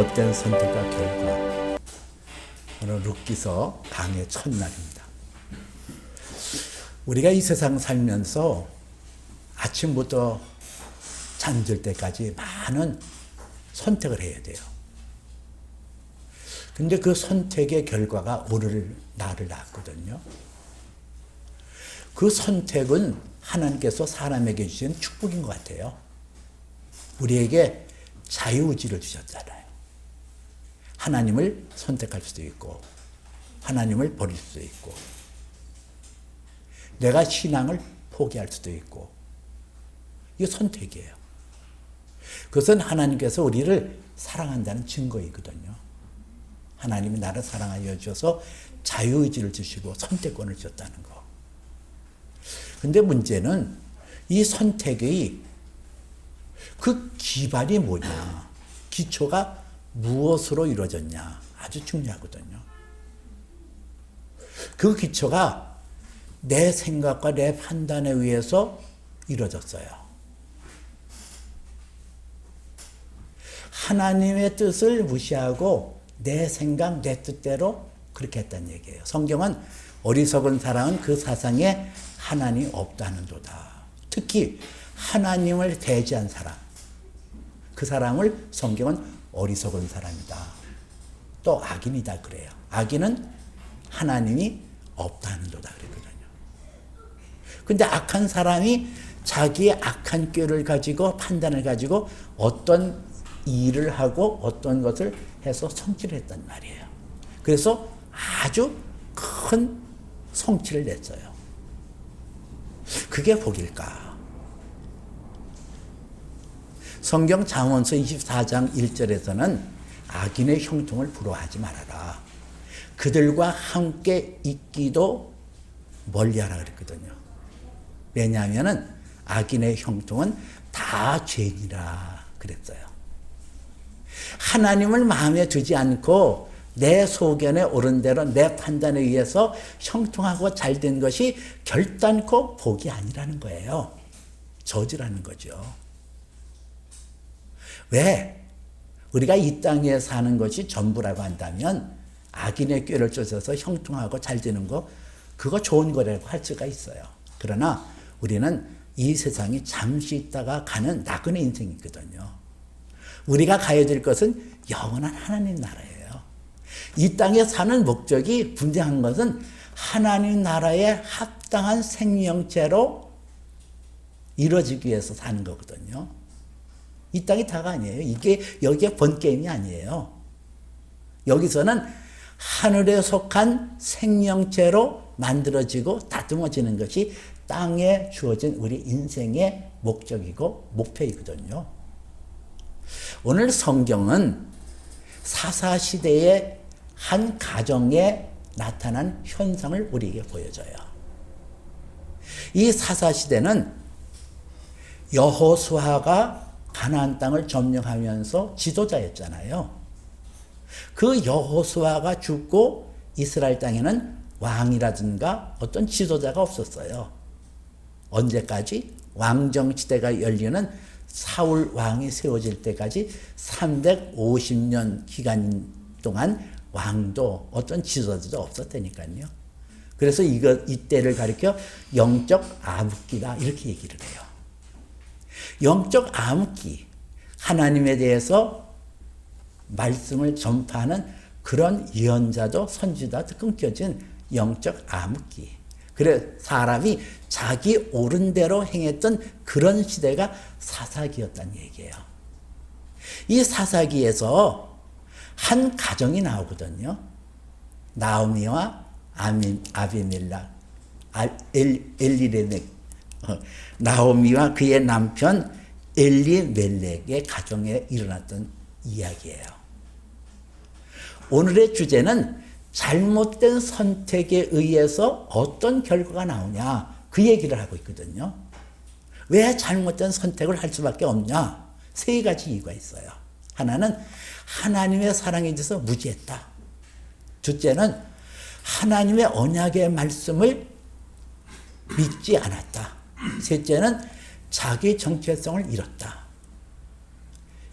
잘못된 선택과 결과. 오늘 룻기서 강의 첫날입니다. 우리가 이 세상 살면서 아침부터 잠들 때까지 많은 선택을 해야 돼요. 근데 그 선택의 결과가 오늘 나를 낳거든요. 그 선택은 하나님께서 사람에게 주신 축복인 것 같아요. 우리에게 자유의지를 주셨잖아요. 하나님을 선택할 수도 있고, 하나님을 버릴 수도 있고, 내가 신앙을 포기할 수도 있고, 이게 선택이에요. 그것은 하나님께서 우리를 사랑한다는 증거이거든요. 하나님이 나를 사랑하여 주셔서 자유의지를 주시고 선택권을 주셨다는 거. 근데 문제는 이 선택의 그 기반이 뭐냐, 기초가 무엇으로 이루어졌냐, 아주 중요하거든요. 그 기초가 내 생각과 내 판단에 의해서 이루어졌어요. 하나님의 뜻을 무시하고 내 생각, 내 뜻대로 그렇게 했다는 얘기예요. 성경은 어리석은 사람은 그 사상에 하나님이 없다는 도다. 특히 하나님을 대지한 사람. 그 사람을 성경은 어리석은 사람이다. 또 악인이다 그래요. 악인은 하나님이 없다는 도다 그랬거든요. 근데 악한 사람이 자기의 악한 꾀를 가지고 판단을 가지고 어떤 일을 하고 어떤 것을 해서 성취를 했단 말이에요. 그래서 아주 큰 성취를 냈어요. 그게 복일까? 성경 잠언서 24장 1절에서는 악인의 형통을 부러워하지 말아라. 그들과 함께 있기도 멀리하라 그랬거든요. 왜냐하면은 악인의 형통은 다 죄니라 그랬어요. 하나님을 마음에 두지 않고 내 소견에 옳은 대로 내 판단에 의해서 형통하고 잘 된 것이 결단코 복이 아니라는 거예요. 저주라는 거죠. 왜? 우리가 이 땅에 사는 것이 전부라고 한다면 악인의 꾀를 쫓아서 형통하고 잘 되는 거 그거 좋은 거라고 할 수가 있어요. 그러나 우리는 이 세상이 잠시 있다가 가는 나그네 인생이 있거든요. 우리가 가야 될 것은 영원한 하나님 나라예요. 이 땅에 사는 목적이 분명한 것은 하나님 나라에 합당한 생명체로 이루어지기 위해서 사는 거거든요. 이 땅이 다가 아니에요. 이게 여기에 본 게임이 아니에요. 여기서는 하늘에 속한 생명체로 만들어지고 다듬어지는 것이 땅에 주어진 우리 인생의 목적이고 목표이거든요. 오늘 성경은 사사시대의 한 가정에 나타난 현상을 우리에게 보여줘요. 이 사사시대는 여호수아가 가나안 땅을 점령하면서 지도자였잖아요. 그 여호수아가 죽고 이스라엘 땅에는 왕이라든가 어떤 지도자가 없었어요. 언제까지? 왕정 시대가 열리는 사울 왕이 세워질 때까지 350년 기간 동안 왕도 어떤 지도자도 없었다니까요. 그래서 이거 이때를 가리켜 영적 암흑기다 이렇게 얘기를 해요. 영적 암흑기 하나님에 대해서 말씀을 전파하는 그런 예언자도 선지자도 끊겨진 영적 암흑기. 그래 사람이 자기 옳은 대로 행했던 그런 시대가 사사기였다는 얘기예요. 이 사사기에서 한 가정이 나오거든요. 나오미와 아미, 아비멜라, 아, 엘, 엘리레멕, 어, 나오미와 그의 남편 엘리멜렉의 가정에 일어났던 이야기예요. 오늘의 주제는 잘못된 선택에 의해서 어떤 결과가 나오냐 그 얘기를 하고 있거든요. 왜 잘못된 선택을 할 수밖에 없냐? 세 가지 이유가 있어요. 하나는 하나님의 사랑에 대해서 무지했다. 둘째는 하나님의 언약의 말씀을 믿지 않았다. 셋째는 자기 정체성을 잃었다.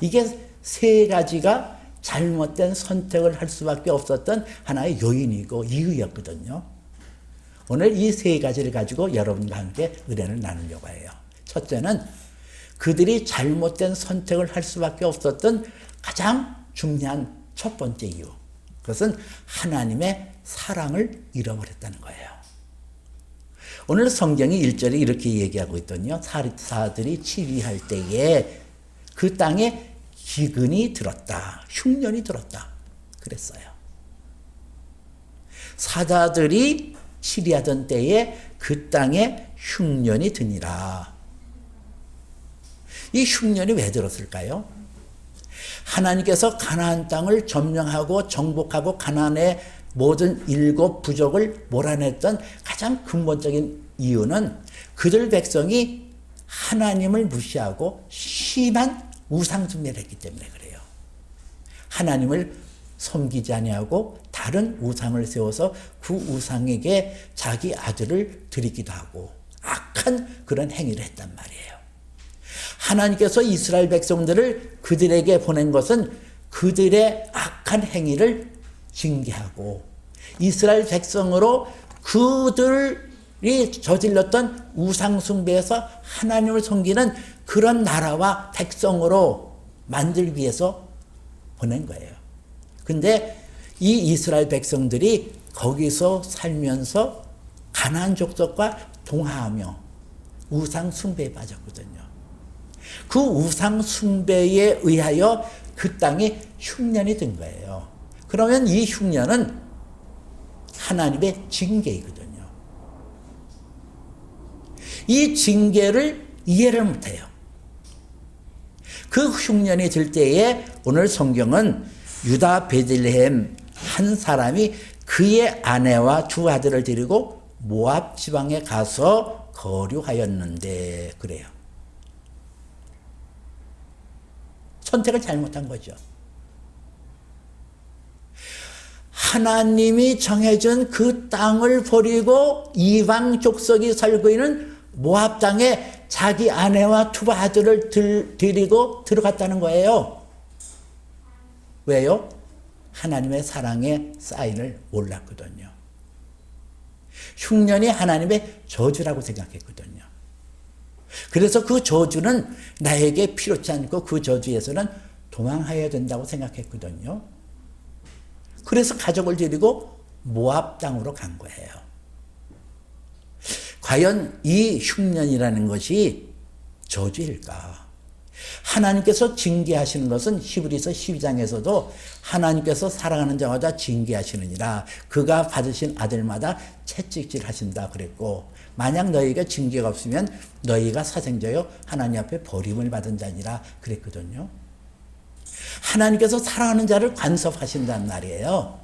이게 세 가지가 잘못된 선택을 할 수밖에 없었던 하나의 요인이고 이유였거든요. 오늘 이 세 가지를 가지고 여러분과 함께 은혜를 나누려고 해요. 첫째는 그들이 잘못된 선택을 할 수밖에 없었던 가장 중요한 첫 번째 이유. 그것은 하나님의 사랑을 잃어버렸다는 거예요. 오늘 성경이 1절에 이렇게 얘기하고 있더니요. 사리사들이 치리할 때에 그 땅에 기근이 들었다. 흉년이 들었다. 그랬어요. 사자들이 치리하던 때에 그 땅에 흉년이 드니라. 이 흉년이 왜 들었을까요? 하나님께서 가나안 땅을 점령하고 정복하고 가나안의 모든 일곱 부족을 몰아냈던 가장 근본적인 이유는 그들 백성이 하나님을 무시하고 심한 우상 숭배를 했기 때문에 그래요. 하나님을 섬기지 아니하고 다른 우상을 세워서 그 우상에게 자기 아들을 드리기도 하고 악한 그런 행위를 했단 말이에요. 하나님께서 이스라엘 백성들을 그들에게 보낸 것은 그들의 악한 행위를 징계하고 이스라엘 백성으로 그들이 저질렀던 우상숭배에서 하나님을 섬기는 그런 나라와 백성으로 만들기 위해서 보낸 거예요. 근데 이 이스라엘 백성들이 거기서 살면서 가나안 족속과 동하하며 우상 숭배에 빠졌거든요. 그 우상 숭배에 의하여 그 땅에 흉년이 든 거예요. 그러면 이 흉년은 하나님의 징계이거든요. 이 징계를 이해를 못해요. 그 흉년이 들 때에 오늘 성경은 유다 베들레헴 한 사람이 그의 아내와 두 아들을 데리고 모압 지방에 가서 거류하였는데 그래요. 선택을 잘못한 거죠. 하나님이 정해준 그 땅을 버리고 이방 족속이 살고 있는 모압 땅에 자기 아내와 두 아들을 들, 데리고 들어갔다는 거예요. 왜요? 하나님의 사랑의 사인을 몰랐거든요. 흉년이 하나님의 저주라고 생각했거든요. 그래서 그 저주는 나에게 필요치 않고 그 저주에서는 도망해야 된다고 생각했거든요. 그래서 가족을 데리고 모압 땅으로 간 거예요. 과연 이 흉년이라는 것이 저주일까? 하나님께서 징계하시는 것은 히브리서 12장에서도 하나님께서 사랑하는 자마다 징계하시느니라 그가 받으신 아들마다 채찍질 하신다 그랬고 만약 너희가 징계가 없으면 너희가 사생자여 하나님 앞에 버림을 받은 자니라 그랬거든요. 하나님께서 사랑하는 자를 간섭하신단 말이에요.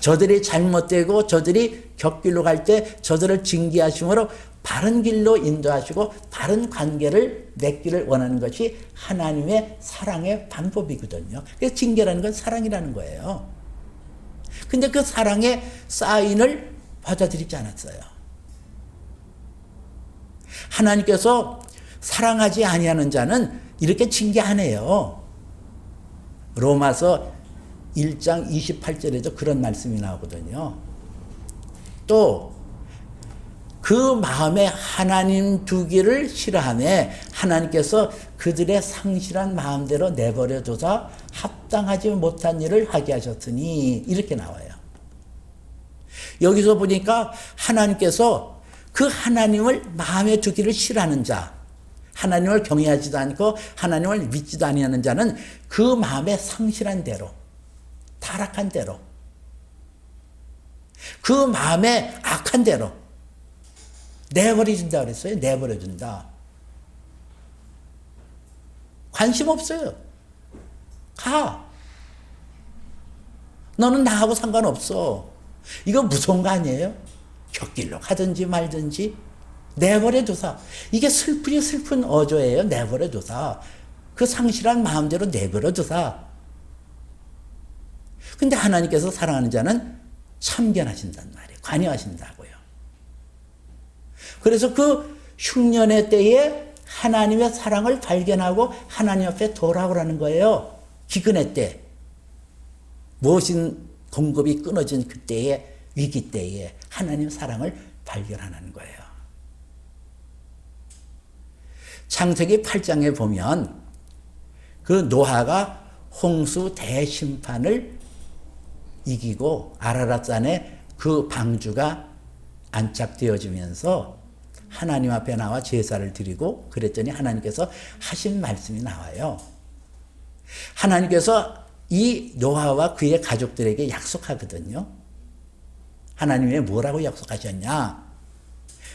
저들이 잘못되고 저들이 격길로 갈 때 저들을 징계하심으로 바른 길로 인도하시고 바른 관계를 맺기를 원하는 것이 하나님의 사랑의 방법이거든요. 그래서 징계라는 건 사랑이라는 거예요. 근데 그 사랑의 사인을 받아들이지 않았어요. 하나님께서 사랑하지 아니하는 자는 이렇게 징계 안 해요. 로마서 1장 28절에도 그런 말씀이 나오거든요. 또 그 마음에 하나님 두기를 싫어하며 하나님께서 그들의 상실한 마음대로 내버려 둬서 합당하지 못한 일을 하게 하셨으니 이렇게 나와요. 여기서 보니까 하나님께서 그 하나님을 마음에 두기를 싫어하는 자, 하나님을 경외하지도 않고 하나님을 믿지도 아니하는 자는 그 마음에 상실한 대로, 타락한 대로, 그 마음에 악한 대로 내버려준다 그랬어요. 내버려준다. 관심 없어요. 가. 너는 나하고 상관없어. 이거 무서운 거 아니에요? 곁길로 가든지 말든지 내버려 두사. 이게 슬프니 슬픈 어조예요. 내버려 두사. 그 상실한 마음대로 내버려 두사. 근데 하나님께서 사랑하는 자는 참견하신단 말이에요. 관여하신다고요. 그래서 그 흉년의 때에 하나님의 사랑을 발견하고 하나님 앞에 돌아오라는 거예요. 기근의 때. 무엇인 공급이 끊어진 그때의 위기 때에 하나님 사랑을 발견하는 거예요. 창세기 8장에 보면 그 노아가 홍수 대심판을 이기고 아라랏산에 그 방주가 안착되어지면서 하나님 앞에 나와 제사를 드리고 그랬더니 하나님께서 하신 말씀이 나와요. 하나님께서 이 노아와 그의 가족들에게 약속하거든요. 하나님이 뭐라고 약속하셨냐?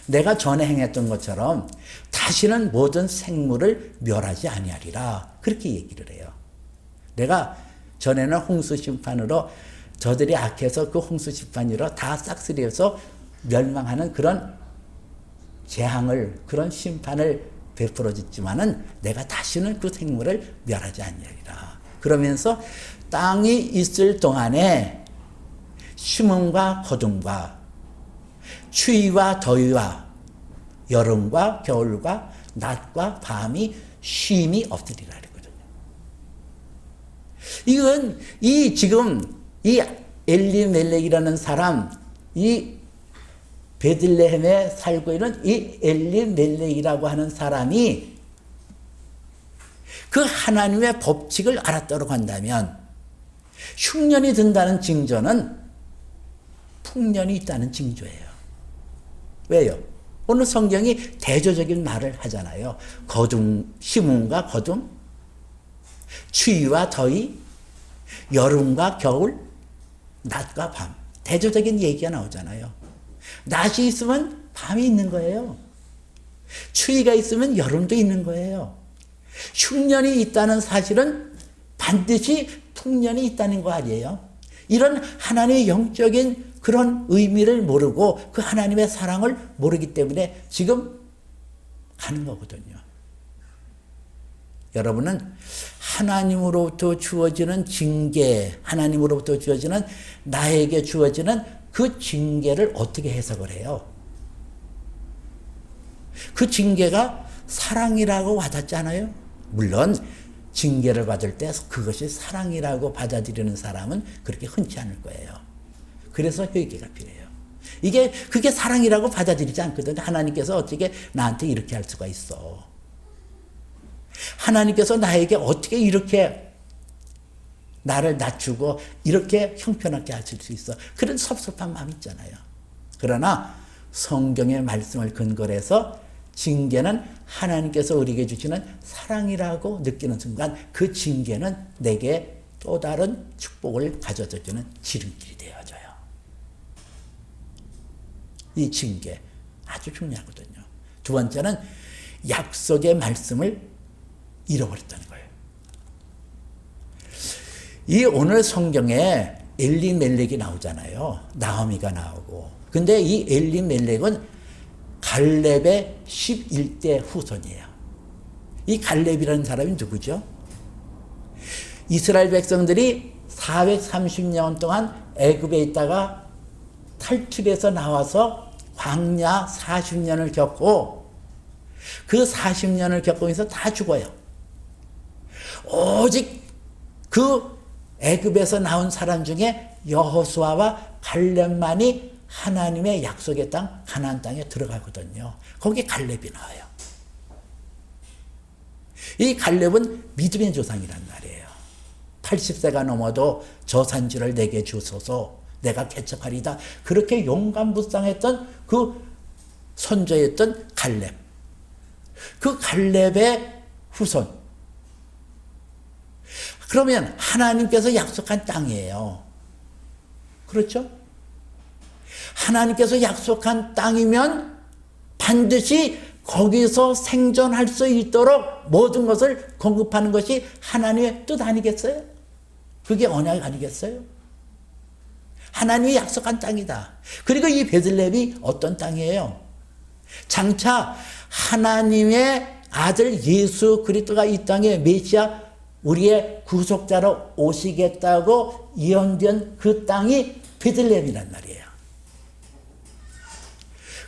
내가 전에 행했던 것처럼 다시는 모든 생물을 멸하지 아니하리라. 그렇게 얘기를 해요. 내가 전에는 홍수 심판으로 저들이 악해서 그 홍수 심판으로 다 싹쓸이해서 멸망하는 그런 재앙을 그런 심판을 베풀어 줬지만은 내가 다시는 그 생물을 멸하지 아니하리라. 그러면서 땅이 있을 동안에 심음과 거둠과 추위와 더위와 여름과 겨울과 낮과 밤이 쉼이 없으리라 그러거든요. 이건 이 지금 이 엘리멜렉이라는 사람 이 베들레헴에 살고 있는 이 엘리멜렉이라고 하는 사람이 그 하나님의 법칙을 알았다고 한다면 흉년이 든다는 징조는 풍년이 있다는 징조예요. 왜요? 오늘 성경이 대조적인 말을 하잖아요. 거둠, 심음과 거둠, 추위와 더위, 여름과 겨울, 낮과 밤. 대조적인 얘기가 나오잖아요. 낮이 있으면 밤이 있는 거예요. 추위가 있으면 여름도 있는 거예요. 흉년이 있다는 사실은 반드시 풍년이 있다는 거 아니에요? 이런 하나님의 영적인 그런 의미를 모르고 그 하나님의 사랑을 모르기 때문에 지금 가는 거거든요. 여러분은 하나님으로부터 주어지는 징계, 하나님으로부터 주어지는 나에게 주어지는 그 징계를 어떻게 해석을 해요? 그 징계가 사랑이라고 와닿잖아요. 물론 징계를 받을 때 그것이 사랑이라고 받아들이는 사람은 그렇게 흔치 않을 거예요. 그래서 회개가 필요해요. 이게 그게 사랑이라고 받아들이지 않거든. 하나님께서 어떻게 나한테 이렇게 할 수가 있어? 하나님께서 나에게 어떻게 이렇게 나를 낮추고 이렇게 형편없게 하실 수 있어? 그런 섭섭한 마음 있잖아요. 그러나 성경의 말씀을 근거로 해서 징계는 하나님께서 우리에게 주시는 사랑이라고 느끼는 순간 그 징계는 내게 또 다른 축복을 가져다 주는 지름길이 되어져요. 이 징계 아주 중요하거든요. 두 번째는 약속의 말씀을 잃어버렸다는 거예요. 이 오늘 성경에 엘리멜렉이 나오잖아요. 나오미가 나오고. 근데 이 엘리멜렉은 갈렙의 11대 후손이에요. 이 갈렙이라는 사람이 누구죠? 이스라엘 백성들이 430년 동안 애굽에 있다가 탈출해서 나와서 광야 40년을 겪고 그 40년을 겪으면서 다 죽어요. 오직 그 애굽에서 나온 사람 중에 여호수아와 갈렙만이 하나님의 약속의 땅 가나안 땅에 들어가거든요. 거기 갈렙이 나와요. 이 갈렙은 믿음의 조상이란 말이에요. 80세가 넘어도 저 산지를 내게 주소서 내가 개척하리다. 그렇게 용감불상했던 그 선조였던 갈렙. 그 갈렙의 후손. 그러면 하나님께서 약속한 땅이에요. 그렇죠? 하나님께서 약속한 땅이면 반드시 거기서 생존할 수 있도록 모든 것을 공급하는 것이 하나님의 뜻 아니겠어요? 그게 언약 아니겠어요? 하나님이 약속한 땅이다. 그리고 이 베들레헴이 어떤 땅이에요? 장차 하나님의 아들 예수 그리스도가 이 땅에 메시아 우리의 구속자로 오시겠다고 예언된 그 땅이 베들레헴이란 말이에요.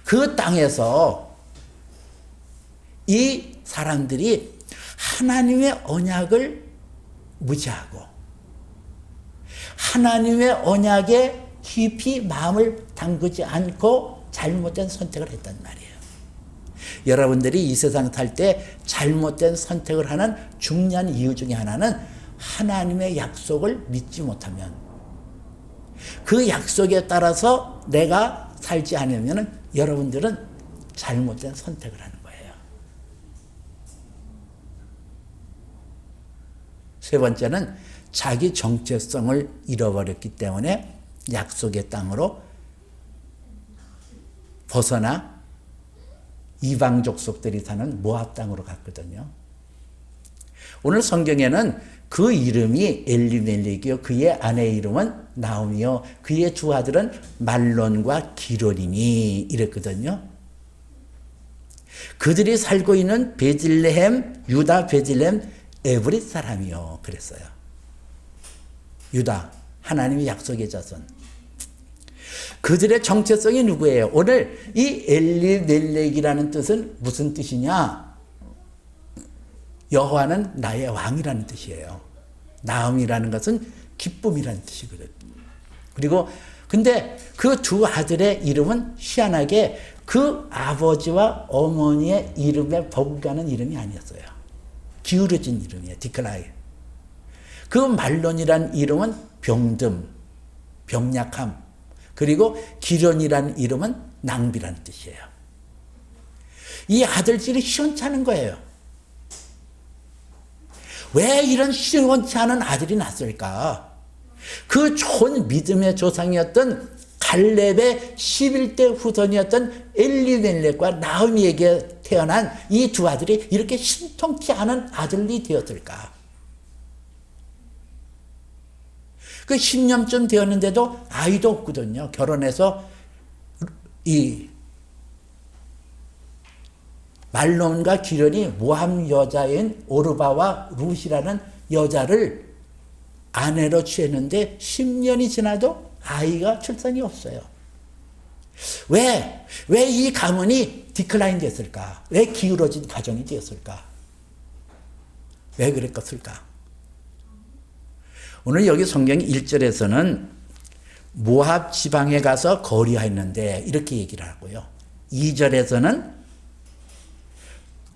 그 땅에서 이 사람들이 하나님의 언약을 무시하고 하나님의 언약에 깊이 마음을 담그지 않고 잘못된 선택을 했단 말이에요. 여러분들이 이 세상 살 때 잘못된 선택을 하는 중요한 이유 중에 하나는 하나님의 약속을 믿지 못하면 그 약속에 따라서 내가 살지 않으면 여러분들은 잘못된 선택을 하는 거예요. 세 번째는 자기 정체성을 잃어버렸기 때문에 약속의 땅으로 벗어나 이방 족속들이 사는 모압 땅으로 갔거든요. 오늘 성경에는 그 이름이 엘리멜렉이요 그의 아내의 이름은 나오미요 그의 두 아들은 말론과 기론이니 이랬거든요. 그들이 살고 있는 베들레헴 유다 베들레헴 에브리 사람이요 그랬어요. 유다 하나님의 약속의 자손. 그들의 정체성이 누구예요? 오늘 이 엘리멜렉이라는 뜻은 무슨 뜻이냐? 여호와는 나의 왕이라는 뜻이에요. 나음이라는 것은 기쁨이라는 뜻이거든. 그리고 근데 그 두 아들의 이름은 희한하게 그 아버지와 어머니의 이름에 버금가는 이름이 아니었어요. 기울어진 이름이에요. 디클라이. 그 말론이란 이름은 병듦, 병약함, 그리고 기련이라는 이름은 낭비라는 뜻이에요. 이 아들들이 시원찮은 거예요. 왜 이런 시원치 않은 아들이 났을까? 그 좋은 믿음의 조상이었던 갈렙의 11대 후손이었던 엘리멜렉과 나음이에게 태어난 이 두 아들이 이렇게 신통치 않은 아들이 되었을까? 그 10년쯤 되었는데도 아이도 없거든요. 결혼해서 이 말론과 기련이 모함 여자인 오르바와 룻이라는 여자를 아내로 취했는데 10년이 지나도 아이가 출산이 없어요. 왜? 왜 이 가문이 디클라인 됐을까? 왜 기울어진 가정이 되었을까? 왜 그랬겠을까? 오늘 여기 성경 1절에서는 모압 지방에 가서 거리하였는데 이렇게 얘기를 하고요. 2절에서는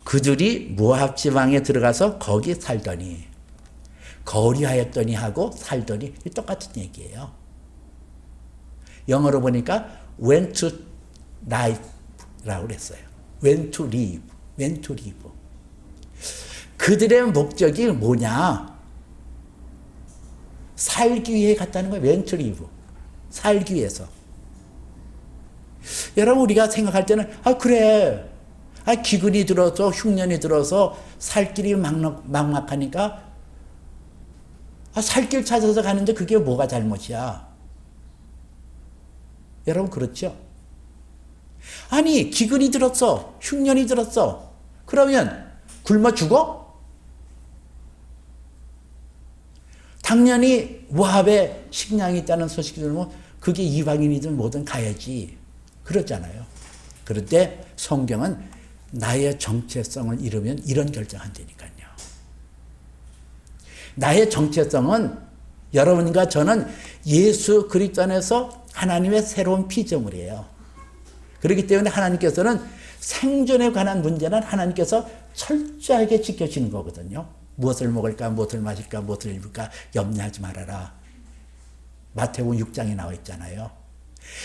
그들이 모압 지방에 들어가서 거기 살더니 거리하였더니 하고 살더니 똑같은 얘기예요. 영어로 보니까 went to life라고 그랬어요. went to live, went to live. 그들의 목적이 뭐냐? 살기 위해 갔다는 거예요. to live. 살기 위해서. 여러분 우리가 생각할 때는 아 그래 아, 기근이 들어서 흉년이 들어서 살 길이 막막, 막막하니까 아, 살 길 찾아서 가는데 그게 뭐가 잘못이야? 여러분 그렇죠? 아니 기근이 들었어 흉년이 들었어 그러면 굶어 죽어? 당연히 모압에 식량이 있다는 소식이 들으면 그게 이방인이든 뭐든 가야지 그렇잖아요. 그런데 성경은 나의 정체성을 잃으면 이런 결정한다니까요. 나의 정체성은 여러분과 저는 예수 그리스도 안에서 하나님의 새로운 피조물이에요. 그렇기 때문에 하나님께서는 생존에 관한 문제는 하나님께서 철저하게 지켜주는 거거든요. 무엇을 먹을까, 무엇을 마실까, 무엇을 입을까 염려하지 말아라. 마태복음 6장에 나와 있잖아요.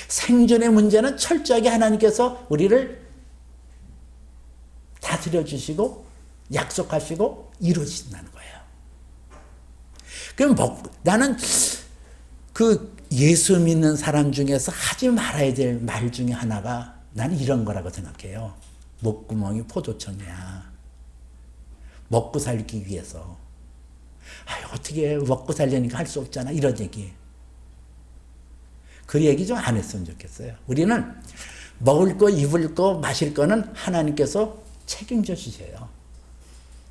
생존의 문제는 철저하게 하나님께서 우리를 다스려 주시고 약속하시고 이루어진다는 거예요. 그럼 먹, 나는 그 예수 믿는 사람 중에서 하지 말아야 될 말 중에 하나가 나는 이런 거라고 생각해요. 목구멍이 포도청이야. 먹고 살기 위해서. 아, 어떻게 먹고 살려니까 할 수 없잖아. 이런 얘기. 그 얘기 좀 안 했으면 좋겠어요. 우리는 먹을 거, 입을 거, 마실 거는 하나님께서 책임져 주세요.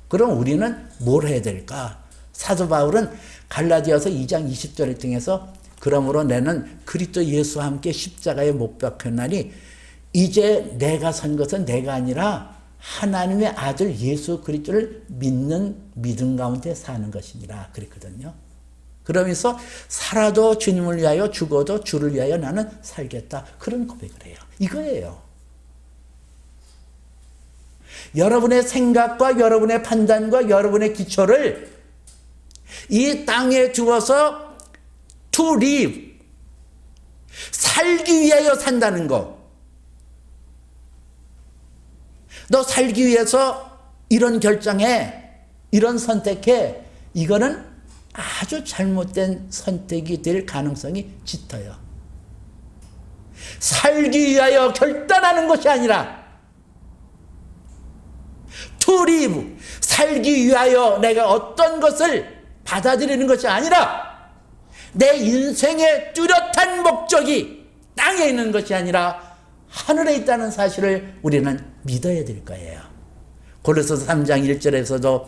그럼 우리는 뭘 해야 될까? 사도 바울은 갈라디아서 2장 20절을 통해서 그러므로 나는 그리스도 예수와 함께 십자가에 못 박혔나니 이제 내가 선 것은 내가 아니라 하나님의 아들 예수 그리스도를 믿는 믿음 가운데 사는 것이니라 그랬거든요. 그러면서 살아도 주님을 위하여 죽어도 주를 위하여 나는 살겠다. 그런 고백을 해요. 이거예요. 여러분의 생각과 여러분의 판단과 여러분의 기초를 이 땅에 두어서 to live 살기 위하여 산다는 거. 너 살기 위해서 이런 결정해, 이런 선택해. 이거는 아주 잘못된 선택이 될 가능성이 짙어요. 살기 위하여 결단하는 것이 아니라 to live 살기 위하여 내가 어떤 것을 받아들이는 것이 아니라 내 인생의 뚜렷한 목적이 땅에 있는 것이 아니라 하늘에 있다는 사실을 우리는 믿어야 될 거예요. 골로새서 3장 1절에서도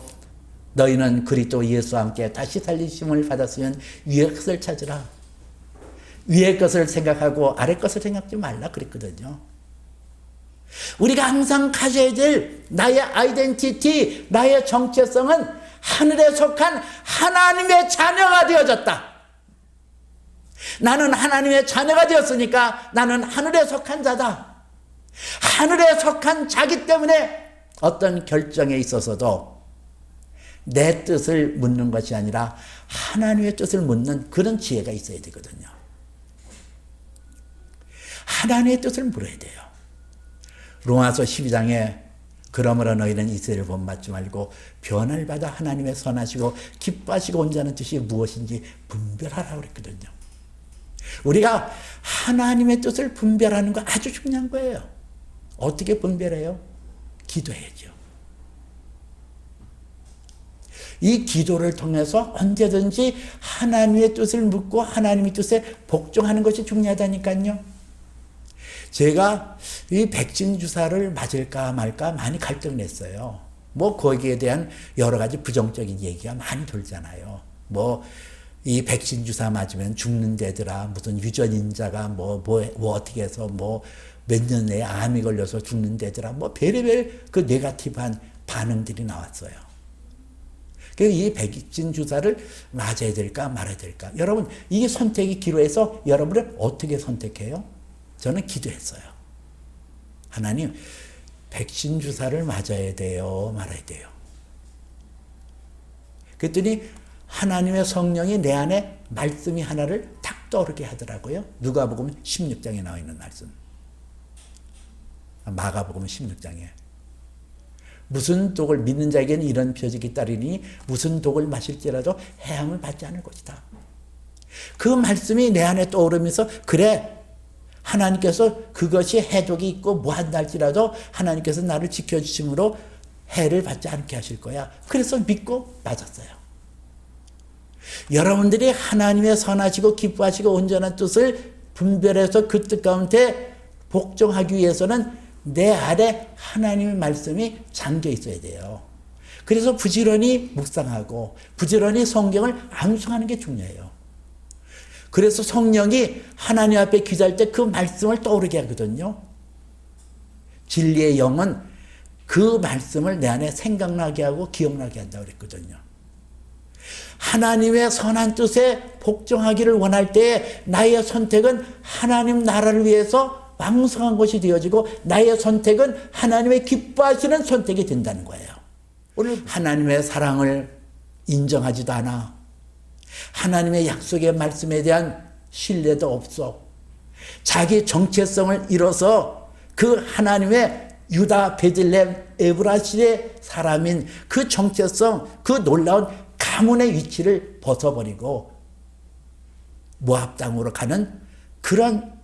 너희는 그리스도 예수와 함께 다시 살리심을 받았으면 위의 것을 찾으라. 위의 것을 생각하고 아래 것을 생각하지 말라 그랬거든요. 우리가 항상 가져야 될 나의 아이덴티티, 나의 정체성은 하늘에 속한 하나님의 자녀가 되어졌다. 나는 하나님의 자녀가 되었으니까 나는 하늘에 속한 자다. 하늘에 속한 자기 때문에 어떤 결정에 있어서도 내 뜻을 묻는 것이 아니라 하나님의 뜻을 묻는 그런 지혜가 있어야 되거든요. 하나님의 뜻을 물어야 돼요. 로마서 12장에 그러므로 너희는 이스라엘 본받지 말고 변을 받아 하나님의 선하시고 기뻐하시고 온자는 뜻이 무엇인지 분별하라 그랬거든요. 우리가 하나님의 뜻을 분별하는 거 아주 중요한 거예요. 어떻게 분별해요? 기도해야죠. 이 기도를 통해서 언제든지 하나님의 뜻을 묻고 하나님의 뜻에 복종하는 것이 중요하다니까요. 제가 이 백신 주사를 맞을까 말까 많이 갈등했어요. 뭐 거기에 대한 여러 가지 부정적인 얘기가 많이 돌잖아요. 뭐 이 백신 주사 맞으면 죽는데더라. 무슨 유전인자가 뭐, 뭐, 뭐 어떻게 해서 뭐 몇 년 내에 암이 걸려서 죽는데더라. 뭐 별의별 그 네가티브한 반응들이 나왔어요. 이 백신 주사를 맞아야 될까 말아야 될까. 여러분, 이 선택이 기로해서 여러분을 어떻게 선택해요? 저는 기도했어요. 하나님, 백신 주사를 맞아야 돼요? 말아야 돼요? 그랬더니 하나님의 성령이 내 안에 말씀이 하나를 탁 떠오르게 하더라고요. 누가복음 16장에 나와 있는 말씀. 마가복음 16장에. 무슨 독을 믿는 자에게는 이런 표적이 따르니 무슨 독을 마실지라도 해함을 받지 않을 것이다. 그 말씀이 내 안에 떠오르면서 그래 하나님께서 그것이 해독이 있고 무한다 할지라도 하나님께서 나를 지켜주심으로 해를 받지 않게 하실 거야. 그래서 믿고 맞았어요. 여러분들이 하나님의 선하시고 기뻐하시고 온전한 뜻을 분별해서 그 뜻 가운데 복종하기 위해서는 내 아래 하나님의 말씀이 잠겨 있어야 돼요. 그래서 부지런히 묵상하고 부지런히 성경을 암송하는 게 중요해요. 그래서 성령이 하나님 앞에 기도할 때 그 말씀을 떠오르게 하거든요. 진리의 영은 그 말씀을 내 안에 생각나게 하고 기억나게 한다고 그랬거든요. 하나님의 선한 뜻에 복종하기를 원할 때 나의 선택은 하나님 나라를 위해서 왕성한 것이 되어지고 나의 선택은 하나님의 기뻐하시는 선택이 된다는 거예요. 오늘 하나님의 사랑을 인정하지도 않아. 하나님의 약속의 말씀에 대한 신뢰도 없어. 자기 정체성을 잃어서 그 하나님의 유다 베들렘 에브라실의 사람인 그 정체성, 그 놀라운 가문의 위치를 벗어버리고 모압 땅으로 가는 그런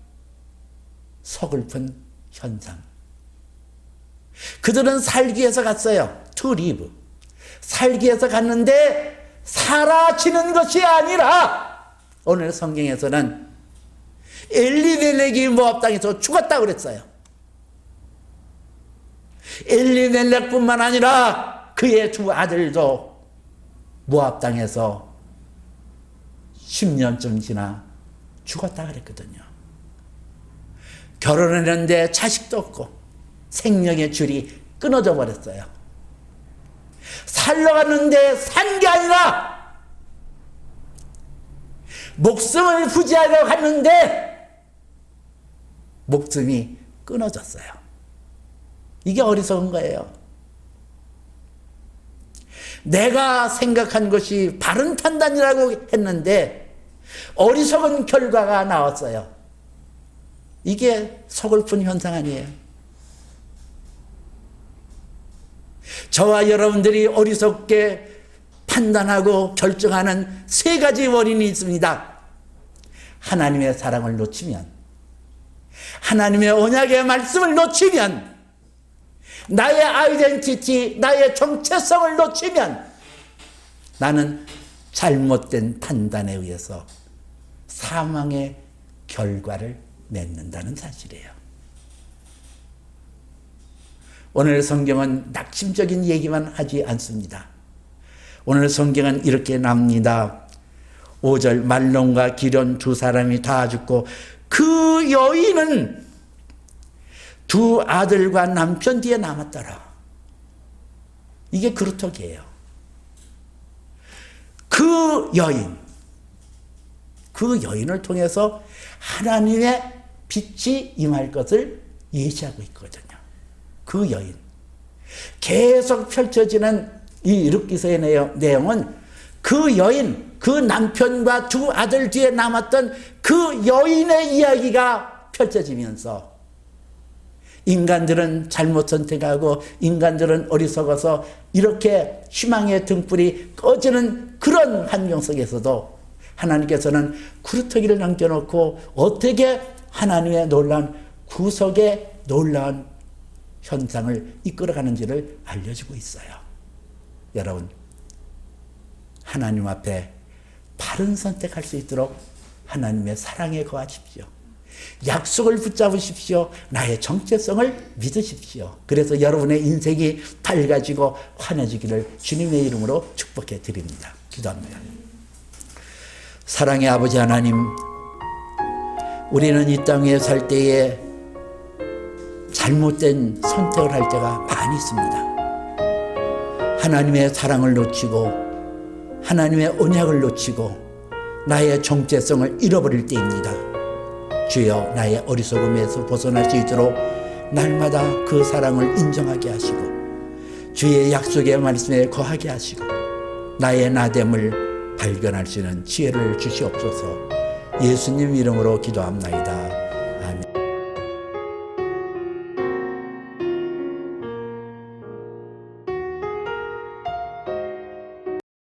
서글픈 현상. 그들은 살기 위해서 갔어요. to live. 살기 위해서 갔는데 사라지는 것이 아니라 오늘 성경에서는 엘리멜렉이 모압 땅에서 죽었다 그랬어요. 엘리멜렉뿐만 아니라 그의 두 아들도 모압 땅에서 10년쯤 지나 죽었다 그랬거든요. 결혼했는데 자식도 없고 생명의 줄이 끊어져 버렸어요. 살러 갔는데 산 게 아니라 목숨을 부지하려고 하는데 목숨이 끊어졌어요. 이게 어리석은 거예요. 내가 생각한 것이 바른 판단이라고 했는데 어리석은 결과가 나왔어요. 이게 서글픈 현상 아니에요. 저와 여러분들이 어리석게 판단하고 결정하는 세 가지 원인이 있습니다. 하나님의 사랑을 놓치면, 하나님의 언약의 말씀을 놓치면, 나의 아이덴티티, 나의 정체성을 놓치면, 나는 잘못된 판단에 의해서 사망의 결과를 맺는다는 사실이에요. 오늘 성경은 낙심적인 얘기만 하지 않습니다. 오늘 성경은 이렇게 납니다. 5절 말론과 기련 두 사람이 다 죽고 그 여인은 두 아들과 남편 뒤에 남았더라. 이게 그루터기예요. 그 여인, 그 여인을 통해서 하나님의 빛이 임할 것을 예시하고 있거든요. 그 여인. 계속 펼쳐지는 이 르기서의 내용은 그 여인, 그 남편과 두 아들 뒤에 남았던 그 여인의 이야기가 펼쳐지면서 인간들은 잘못 선택하고 인간들은 어리석어서 이렇게 희망의 등불이 꺼지는 그런 환경 속에서도 하나님께서는 구루터기를 남겨놓고 어떻게 하나님의 놀라운 구속의 놀라운 현상을 이끌어가는지를 알려주고 있어요. 여러분, 하나님 앞에 바른 선택할 수 있도록 하나님의 사랑에 거하십시오. 약속을 붙잡으십시오. 나의 정체성을 믿으십시오. 그래서 여러분의 인생이 밝아지고 환해지기를 주님의 이름으로 축복해 드립니다. 기도합니다. 사랑의 아버지 하나님, 우리는 이 땅에 살 때에 잘못된 선택을 할 때가 많이 있습니다. 하나님의 사랑을 놓치고 하나님의 언약을 놓치고 나의 정체성을 잃어버릴 때입니다. 주여 나의 어리석음에서 벗어날 수 있도록 날마다 그 사랑을 인정하게 하시고 주의 약속의 말씀에 거하게 하시고 나의 나됨을 발견할 수 있는 지혜를 주시옵소서 예수님 이름으로 기도합나이다.